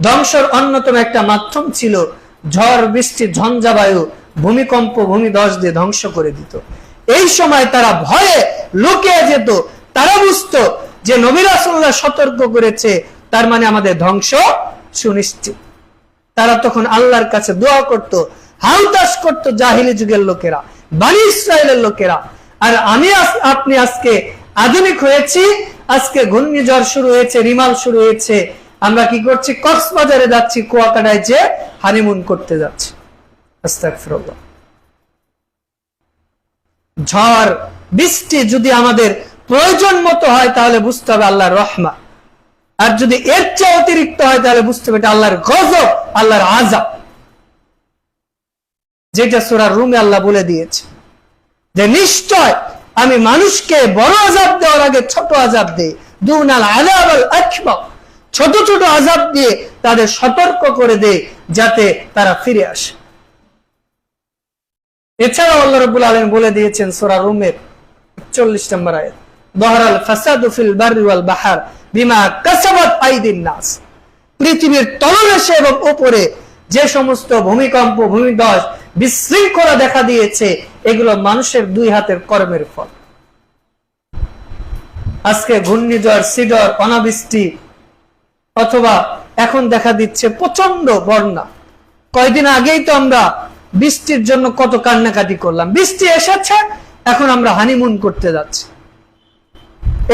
ধ্বংসর অন্যতম একটা মাধ্যম ছিল ঝড়, বৃষ্টি, ঝঞ্ঝাবায়ু, ভূমিকম্প, ভূমিধস দিয়ে ধ্বংস করে দিত। এই সময় তারা ভয়ে লুকিয়ে যেত। তারা বুঝতো যে নবিরাসুল্লাহ সতর্ক করেছে, তার মানে আমাদের ধ্বংস সুনিশ্চিত। তারা তখন আল্লাহর কাছে দোয়া করত হাউতাস করত জাহিলি যুগের লোকেরা, বানি ইসরায়েলের লোকেরা। আর আমি আপনি আজকে আধুনিক হয়েছি, আজকে ঘূর্ণিঝড় শুরু হয়েছে, রিমাল শুরু হয়েছে আমরা কি করছি? কক্সবাজারে যাচ্ছি, কুয়াকাটায় যে হানিমুন করতে যাচ্ছি। ঝড়, বৃষ্টি যদি আমাদের প্রয়োজন মতো হয়, তাহলে বুঝতে হবে আল্লাহর রহমা। আর যদি এর চেয়ে অতিরিক্ত হয়, তাহলে বুঝতে হবে আল্লাহর গজব, আল্লাহর আজাব যেটা সুরার রুমে আল্লাহ বলে দিয়েছে যে, নিশ্চয় আমি মানুষকে বড় আজাব দেওয়ার আগে ছোট আজাব দেই। দুনাল আজাব আকবার ছোট ছোট আজাব দিয়ে তাদের সতর্ক করে দেয় যাতে তারা ফিরে আসে। এছাড়াও আল্লাহ রবুল আলম বলে দিয়েছেন সোরা রুমের চল্লিশ নম্বর আয়াত বহরাল বাহার বিমা কাসাবাত আইদিন নাস। পৃথিবীর তলদেশে এবং উপরে যে সমস্ত ভূমিকম্প, ভূমিধস বিশৃঙ্খলা দেখা দিয়েছে, এগুলো মানুষের দুই হাতের কর্মের ফল। আজকে ঘূর্ণিঝড়, সিডর, অনাবৃষ্টি অথবা এখন দেখা দিচ্ছে প্রচণ্ড বন্যা। কয়দিন আগেই তো আমরা বৃষ্টির জন্য কত কান্নাকাটি করলাম। বৃষ্টি এসেছে, এখন আমরা হানিমুন করতে যাচ্ছি।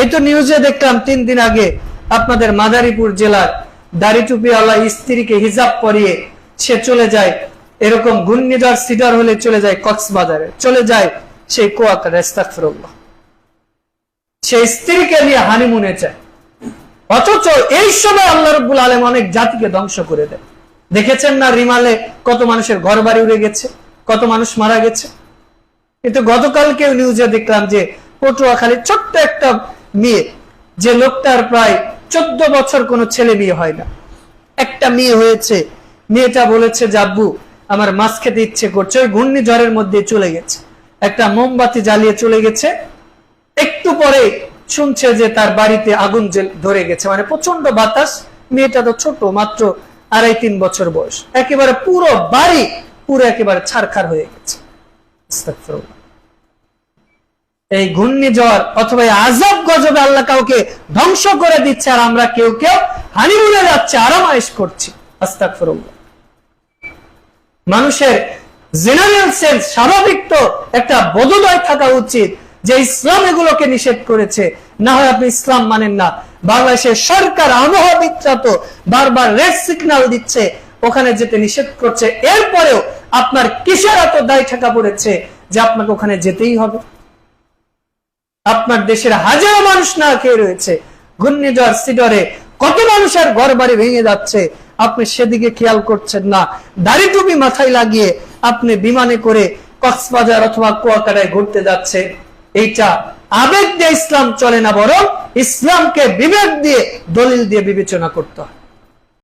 এই তো নিউজে দেখলাম, তিন দিন আগে আপনাদের মাদারীপুর জেলার দাড়ি টুপিওয়ালা স্ত্রীকে হিজাব পরিয়ে সে চলে যায়, এরকম ঘূর্ণিঝড় সিডার হলে চলে যায় কক্সবাজারে। চলে যায় সেই ইস্তাগফিরুল্লাহ। সেই স্ত্রীকে নিয়ে হানিমুনে চায় অথচ এই সময় আল্লাহ রব্বুল আলম অনেক জাতিকে ধ্বংস করে দেয় দেখেছেন না রিমালে কত মানুষের ঘর বাড়ি উড়ে গেছে, কত মানুষ মারা গেছে? কিন্তু গতকালকেও নিউজে দেখলাম যে পটুয়াখালী ছোট্ট একটা মেয়ে, যে লোকটার প্রায় চোদ্দ বছর কোনো ছেলে মেয়ে হয় না। একটা মেয়ে হয়েছে, মেয়েটা বলেছে জাব্বু আমার মাছ খেতে ইচ্ছে করছে, ওই ঘূর্ণিঝড়ের মধ্যে চলে গেছে। একটা মোমবাতি জ্বালিয়ে চলে গেছে। একটু পরে শুনছে যে তার বাড়িতে আগুন ধরে গেছে। মানে প্রচণ্ড বাতাস, মেয়েটা তো ছোট, মাত্র আড়াই তিন বছর বয়স। একেবারে পুরো বাড়ি পুরো একেবারে ছারখার হয়ে গেছে। এই ঘূর্ণিঝড় অথবা আজাব গজবে আল্লাহ কাউকে ধ্বংস করে দিচ্ছে আর আমরা কেউ কেউ হানি হানিমুনে যাচ্ছে আরামাইশ করছি। মানুষের জেনারেল সেন্স, স্বাভাবিক তো একটা বোধোদয় থাকা উচিত। যে ইসলাম এগুলোকে নিষেধ করেছে, না হয় আপনি ইসলাম মানেন না। বাংলাদেশের সরকার আবহাওয়াবিদরা বারবার রেড সিগন্যাল দিচ্ছে, ওখানে যেতে নিষেধ করছে। এরপরেও আপনার কিসের এত দায় ঠেকা পড়েছে যে আপনাকে ওখানে যেতেই হবে? আপনার দেশের হাজারো মানুষ না খেয়ে রয়েছে। ঘূর্ণিঝড় সিডরে কত মানুষের ঘর বাড়ি ভেঙে যাচ্ছে, আপনি সেদিকে খেয়াল করছেন না। দাড়ি টুপি মাথায় লাগিয়ে আপনি বিমানে করে কক্সবাজার অথবা কুয়াকাটায় ঘুরতে যাচ্ছে এইটা আবেগ দিয়ে ইসলাম চলে না, বরং ইসলামকে বিবেক দিয়ে, দলিল দিয়ে বিবেচনা করতে হয়।